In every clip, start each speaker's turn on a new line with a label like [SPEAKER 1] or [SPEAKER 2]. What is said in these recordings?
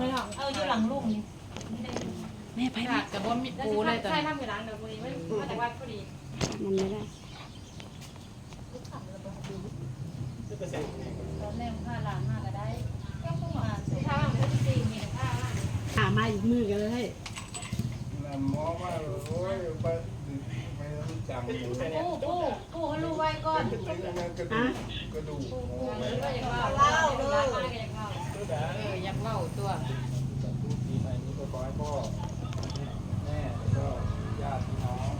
[SPEAKER 1] เลยเนะ
[SPEAKER 2] เอออยู่หลังลุงนี่
[SPEAKER 3] แม่ไปไหม
[SPEAKER 1] แต่บ่มีปูเลยแต่
[SPEAKER 4] ใช่ทำอยู่ร้านเดี๋ยวพอดีไม่มาจวัดพอดี
[SPEAKER 5] มันไม่ได้
[SPEAKER 4] ตอนแรกห้าล้านห้าก็ได้ก็คงมาสุดท้ามันก็สี่หมื่นห้าล้าน
[SPEAKER 5] หามาอีกมือกันเลย
[SPEAKER 6] หมอว่าโอ้ยไปไม่รู้จักเลย
[SPEAKER 4] ปูปูปูเขารู้ไว้ก่อนถึ
[SPEAKER 6] กระดูกกระดูก
[SPEAKER 4] ปูปูเลยว่อย่างว่าเล่าเลย
[SPEAKER 1] เอออยากเว้าตัว
[SPEAKER 6] ปีใหม่นี้ก็ขอให้พ่อแม่แล้วก็ญาติพี่น้อง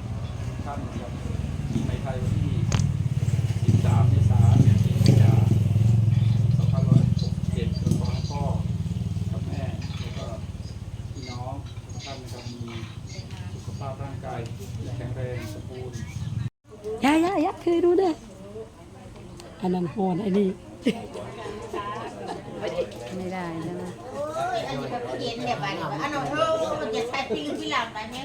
[SPEAKER 6] ท่านกับปีใหม่ไทยวันที่ 13 เมษายนปีที่แล้ว2567ก็ขอให้พ่อกับแม่แล้วก็พี่น้องทุกท่านนะครับมีสุขภาพร่างกายแข็งแรงสมบูรณ์
[SPEAKER 5] ยายายาคือดูเด้ออันนั้นโหอนไอ้นี่
[SPEAKER 1] ไม่ได้ใช่ไหม
[SPEAKER 2] อันนี้ก็เย็นเนี่ยไปอันนั้นเธอมันจะใช้พี่พี่หลังไปเนี่ย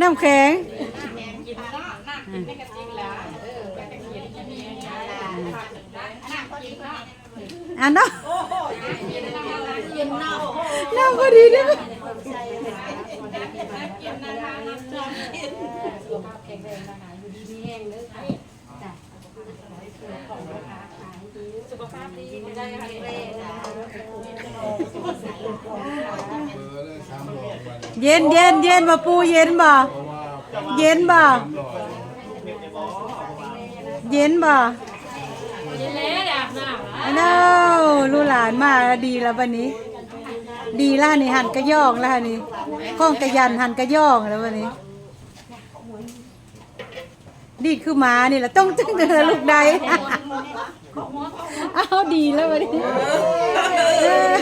[SPEAKER 5] น้ำแข็ง
[SPEAKER 4] กินน้ำน้ำกินไม่กระจิกแล้วเออแกจะเขียนจะมีอะไรน้ำพอดีเนาะ
[SPEAKER 5] อันเนาะ
[SPEAKER 4] กินน้ำเย็นเนาะ
[SPEAKER 5] น้ำพอดีเด้อ
[SPEAKER 4] กินน้ำน้ำน้ำกินสุขภาพแข็งแรงนะคะอยู่ดีมีแห้งเลยค่ะ สุขภาพดีได้ค่ะแรงนะ
[SPEAKER 6] เบอร์เลยสามหลอดวัน
[SPEAKER 5] เย็นเย็นเย็นบ่ปูเย็นบ่
[SPEAKER 6] เพราะว่า
[SPEAKER 5] เย็นบ่
[SPEAKER 6] สามหลอด
[SPEAKER 5] เย็นบ่
[SPEAKER 4] เย็นแล้วอาบน้ำ
[SPEAKER 5] อันน้าลูกหลานมาดีแล้ววันนี้ ดีแล้วนี่หันกระยองแล้วนี่ข้องกระยันหันกระยองแล้ววันนี้ ดีดคือหมานี่แหละต้องจึงเดือลูกใด เอาดีแล้ววันนี้เออ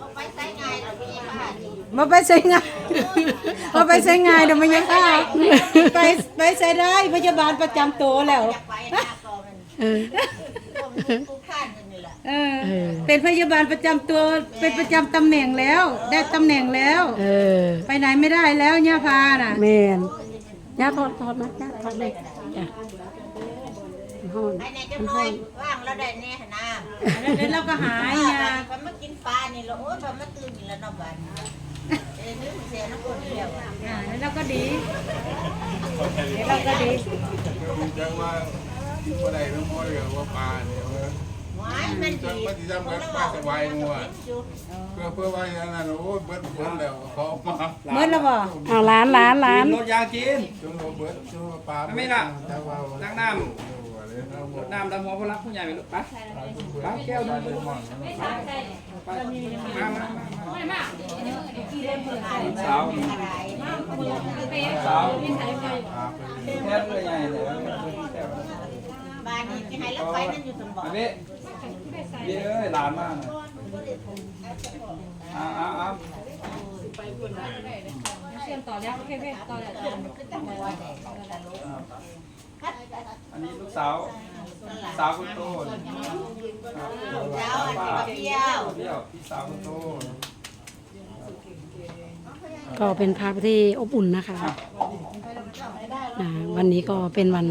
[SPEAKER 2] เอาไปใช้ไงเราไม่ยังบ้านนี่
[SPEAKER 5] มาไปใช้งานมาไปใช้งานเดี๋ยวมันยังข้าไปไปใช้ได้พยาบาลประจำตัวแล้ว
[SPEAKER 2] อย
[SPEAKER 5] เออ
[SPEAKER 2] ผมกูข้านนี่แหละ
[SPEAKER 5] เออ เป็นพยาบาลประจำตัว เป็นประจำตำแหน่งแล้ว ได้ตำแหน่งแล้ว
[SPEAKER 3] เออ
[SPEAKER 5] ไปไหนไม่ได้แล้วย่าพาน่ะ
[SPEAKER 3] แมนย่าถอดถอดมาย่าถอดเลยจ้ะมันห้อน
[SPEAKER 2] ไอ้เนี่ยจะน้อยว่างแล้วได้แน่น้ำ
[SPEAKER 5] แล้วเราก็หาย
[SPEAKER 2] ไอ้
[SPEAKER 5] ยา
[SPEAKER 2] พอมากินปลานี่แล้วโอ้พอมาตื่นนี่แล้วนอกบ้านเอ้ยนึกเสียน้ำคนเดียว
[SPEAKER 5] อ่าแล้วเราก็ดีแล้วเราก็ดี
[SPEAKER 6] จังว่าบ่ได้ทั้งหมดเลยว่าปลาเนี่ยว่า
[SPEAKER 2] ห วายมันดี
[SPEAKER 6] มันสิทำกับปลาสบายงัวเพื่อเพื่อว่าอย่างนั้นโอ้ยเบิดผลแล้วเขามา
[SPEAKER 5] เมื่อล้วบ่
[SPEAKER 3] เอาร้านร้านร้าน
[SPEAKER 7] รถยากิน
[SPEAKER 6] จนว่าเบิดจนว่าปลา
[SPEAKER 7] ไม่ล่ะ
[SPEAKER 6] จังว่า
[SPEAKER 7] ล้างน้ำ
[SPEAKER 6] ร
[SPEAKER 7] ร
[SPEAKER 6] ถ
[SPEAKER 7] ถน้ำดำหัวพลักผู้ใหญ่ไปลูกไปไปแก้วนึ
[SPEAKER 6] ง
[SPEAKER 4] ไม่ใช่ใช่
[SPEAKER 7] ไปมามาสาวสาว
[SPEAKER 6] แทบเลย
[SPEAKER 7] ใหญ่เลย
[SPEAKER 2] บ้านนี้ที่ให้รถไฟนั่นอยู่สมบัติ
[SPEAKER 7] เยอะหลานมากเลยอ้าวอ้าวอ้าว
[SPEAKER 4] เชื่อมต่อแล้วเพ่ๆต่อแล้ว
[SPEAKER 7] อันนี้ลูกสาว สาวคนโต
[SPEAKER 2] เจ้าอันนี้ก็เปรี้ยว
[SPEAKER 7] เดี่ยวพี่สาวคนโต
[SPEAKER 3] ก็เป็นภาพที่อบอุ่นนะคะอ่าวันนี้ก็เป็นวัน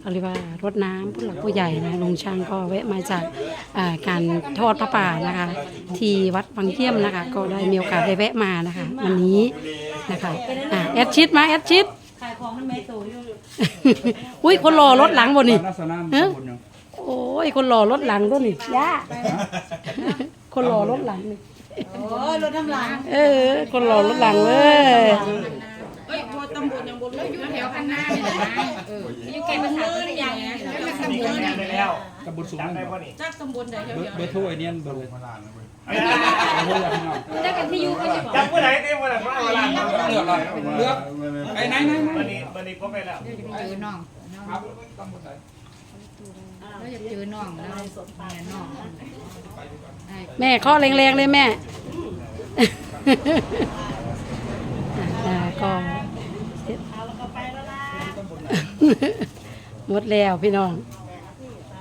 [SPEAKER 3] เขาเรียกว่ารดน้ำผู้หลักผู้ใหญ่นะลุงช่างก็แวะมาจากอ่าการทอดพระป่านะคะ ที่วัดวังเยี่ยมนะคะ ก็ได้มีโอกาสได้แวะมานะคะ วันนี้นะคะอ่าแอดชิดมาแอดชิด
[SPEAKER 5] ขายของให้แม่โตอยู่
[SPEAKER 3] อุ้ยคนรอรถหลังบ่นี่
[SPEAKER 7] นักสนาม
[SPEAKER 3] ฮะ
[SPEAKER 7] บุญยัง
[SPEAKER 3] โอ้ยคนรอรถหลังตัวนี่ย่าคนรอรถหลังนี่
[SPEAKER 5] โอ้ยรถน้ำหลัง
[SPEAKER 3] เออ คนรอรถหลังเลย
[SPEAKER 5] เฮ้ยพอตำบลยังบนเลย
[SPEAKER 4] อยู่แถวข้างหน้านี่แหละนะเอออยู่แกภาษาตัวอย่างนะแล้วมันตำบลเนี่ย
[SPEAKER 7] ตำบลสูงนั่นบ่
[SPEAKER 5] จักตำบลใด
[SPEAKER 7] เบอร์เบอร์โทรไอ้เนี่ยเบอร์เลย
[SPEAKER 6] มาลานเลย
[SPEAKER 7] เบอร์โทรอย่างพี่น้อง
[SPEAKER 4] ได้กันที่อยู่ก็จะบอก
[SPEAKER 8] จำผู้ใดได้ผู้ใดเพราะเวลา
[SPEAKER 7] เลือกเลยเลือกไอ้ไหนไหนไหน
[SPEAKER 8] วันนี้วันนี้พบไปแล้ว
[SPEAKER 1] เจอน้อง
[SPEAKER 7] ครับตำบลไหน
[SPEAKER 1] แล้วจะเจอน้องแล้วแม่น้อง
[SPEAKER 3] แม่ข้อแรงๆเลยแม่อ่าก็เสร็จ หมดแล้วพี่น้อง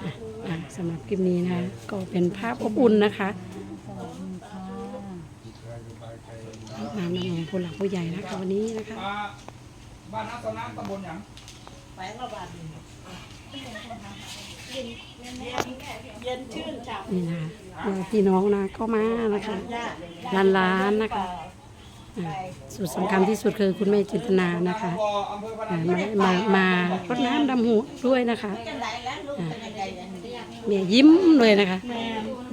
[SPEAKER 3] อะอะสำหรับคลิปนี้นะคะก็เป็นภาพอบอุ่นนะคะน้ำน้ำของผู้หลักผู้ใหญ่นะคะวันนี้นะคะ
[SPEAKER 7] อ่าบ้านนักสนามตำบลหยัง
[SPEAKER 2] ไปก็บ้าน
[SPEAKER 7] ต
[SPEAKER 2] เย็นชื่นฉ่
[SPEAKER 3] นี่นะญาติพี่น้องนะก็มานะคะำ
[SPEAKER 2] ย่า
[SPEAKER 3] ล้านล้านๆนะคะอ่า สุดสำคัญที่สุดคือคุณแม่จินตนานะคะ
[SPEAKER 7] พออำเภอพนั
[SPEAKER 3] อ่ามามามา รดน้ำดำหัวด้วยนะคะ
[SPEAKER 2] เป็นยังไงอันนี้
[SPEAKER 3] แม่ยิ้มเลยนะคะ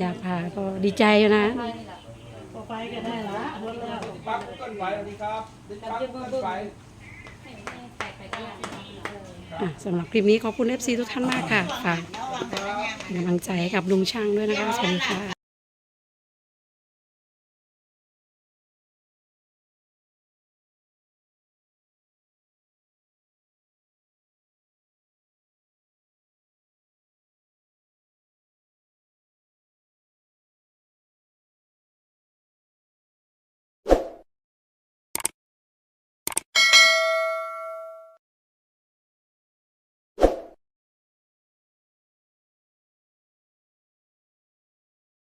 [SPEAKER 3] อยากพาก็ดีใจนะ
[SPEAKER 2] ไปก็ได้ละรถแล้ว
[SPEAKER 7] ปั๊บเกินไปสวัสดีครับปั๊บเกินไป
[SPEAKER 3] อะสำหรับคลิปนี้ขอบคุณ FC ทุกท่านมากค่ะฝากเป็นกำลังใจให้กับลุงช่างด้วยนะคะ สวัสดีค่ะ